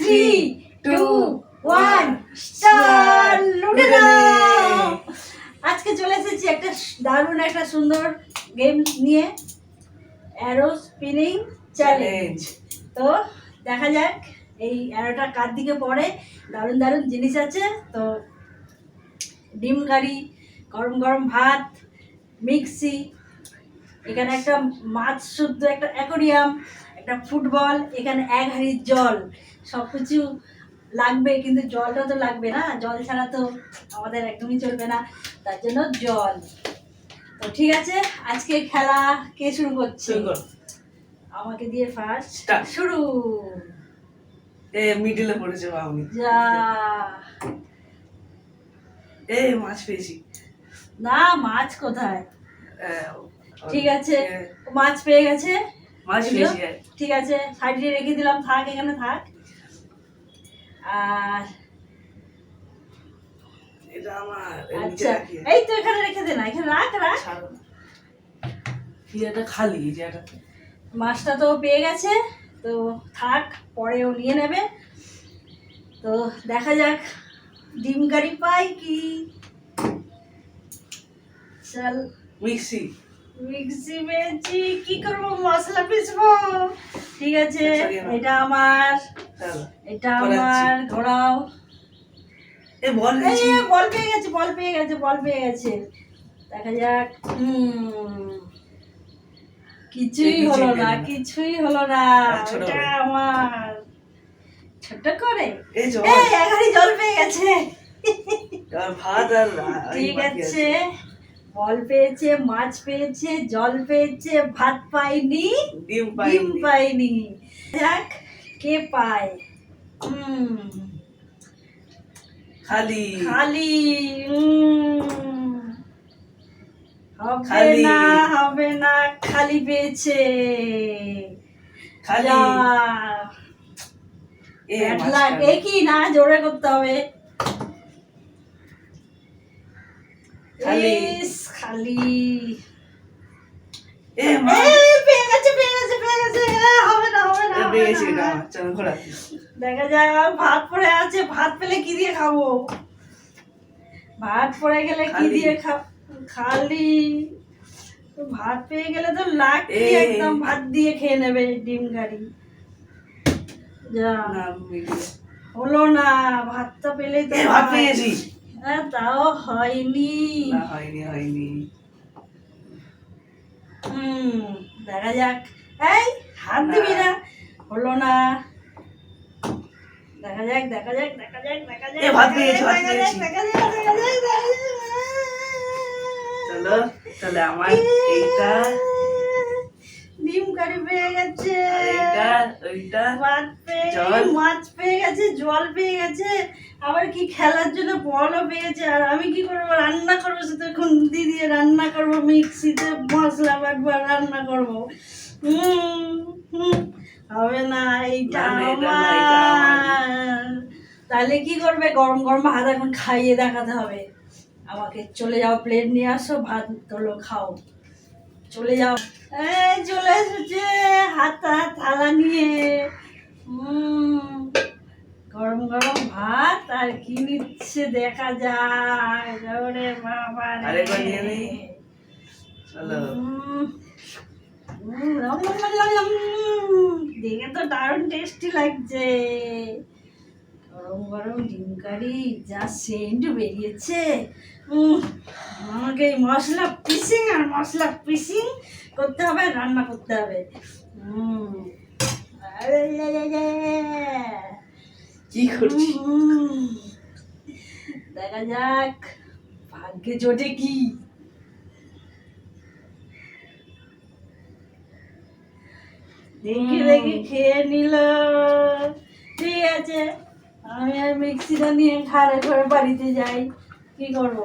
Three two one দাও আজকে চলে এসেছি একটা দারুণ একটা সুন্দর গেম নিয়ে। অ্যারো স্পিনিং চ্যালেঞ্জ তো দেখা যাক, এই অ্যারোটা কার দিকে পড়ে? দারুণ দারুণ জিনিস আছে। তো ডিম কারি, গরম গরম ভাত, মিক্সি, এখানে একটা মাছ শুদ্ধ একটা অ্যাকোরিয়াম একটা ফুটবল এখানে এক হাঁড়ি জল সব কিছু লাগবে কিন্তু জলটা তো লাগবে না। জল ছাড়া তো আমাদের একদমই চলবে না। তার জন্য জল। তো ঠিক আছে আজকে খেলা কে শুরু করছে? আমাকে দিয়ে ফার্স্ট শুরু। এ মিডিলে পড়েছে বাবু যা। এ মাছ পেয়েছি। না মাছ কোথায়? ঠিক আছে মাছ পেয়ে গেছে। এগুলো? ঠিক আছে সাইডে রেখে দিলাম থাক এখানে থাক। আর আচ্ছা এই তো এখানে রেখে দে না এখানে রাখ রাখ। এটা খালি এটা মাছটা তো পেয়ে গেছে তো থাক পরেও নিয়ে নেবে। তো দেখা যাক ডিম কারি পাই কি? চল। মিক্সি। মিক্সি পেয়েছি কি করব? মশলা পিসবো ঠিক আছে এটা আমার এটা আমার ঘোরাও এ বল বল পেয়ে গেছে বল পেয়ে গেছে বল পেয়ে গেছে। দেখা যাক কিছুই হলো না কিছুই হলো না করে। আমার। ছোট করে? এই জল। এই জল পেয়ে গেছে। ভাত আর ঠিক আছে। বল পেয়েছে মাছ পেয়েছে জল পেয়েছে ভাত পাইনি ডিম ডিম পাইনি। যাক কে পায়। হুম। খালি। খালি। হবে না হবে না খালি পেয়েছে। খালি। এ কি না জোরে করতে হবে। খালি। ইস, খালি এ এই, পেয়ে গেছে পেয়ে গেছে পেয়ে গেছে হবে না হবে না হবে পেয়েছি না। এটা ঘোরা দেখা যাক ভাত পড়ে আছে ভাত পেলে কি দিয়ে খাব ভাত পড়ে গেলে কি খালি। দিয়ে খালি ভাত পেয়ে গেলে তো এই। একদম ভাত দিয়ে খেয়ে নেবে ডিম গাড়ি যা হলো না ভাতটা পেলেই তো ভাত। পেয়েছি তাও হয়নি। হয়নি হয়নি। হুম দেখা যাক। এই হাত দিবি না। হলো না। দেখা যাক দেখা যাক দেখা যাক দেখা যাক। ভাত দেখা ভাত দেখা দেখা যাক, দেখা যাক, দেখা যাক। চলো তাহলে আমার এইটা। ডিম কারি পেয়ে গেছে। এইটা ওইটা। পেয়ে মাছ পেয়ে গেছে জল পেয়ে গেছে। আবার কি খেলার জন্য বলও পেয়েছে? আর আমি কি করব? রান্না করব সে তো খুন্তি দিয়ে রান্না করব মিক্সিতে মশলা বাটবো আর রান্না করব। হুম, হুম, হবে না এইটা আমার। তাহলে কি করবে? গরম গরম ভাত এখন খাইয়ে দেখাতে হবে। আমাকে চলে যাও প্লেট নিয়ে আসো ভাত তোলো খাও। চলে যাও। এই চলে এসেছে হাতা থালা নিয়ে। উম, গরম গরম ভাত আর কি নিচ্ছে দেখা যায় ওরে বাবা। আরেকবার নিয়ে নিই। চলো। দেখে তো দারুণ টেস্টি লাগছে গরম গরম ডিম কারি যা সেন্ট বেরিয়েছে উম, আমাকে এই মশলা পিসিং আর মশলা পিসিং করতে হবে রান্না করতে হবে লে। কি করছি দেখা যাক ভাগ্যে জোটে কি? দেখি দেখি খেয়ে নিল। ঠিক আছে আমি আর মিক্সিটা নিয়ে ঘরে ঘরে বাড়িতে যাই। কি করব?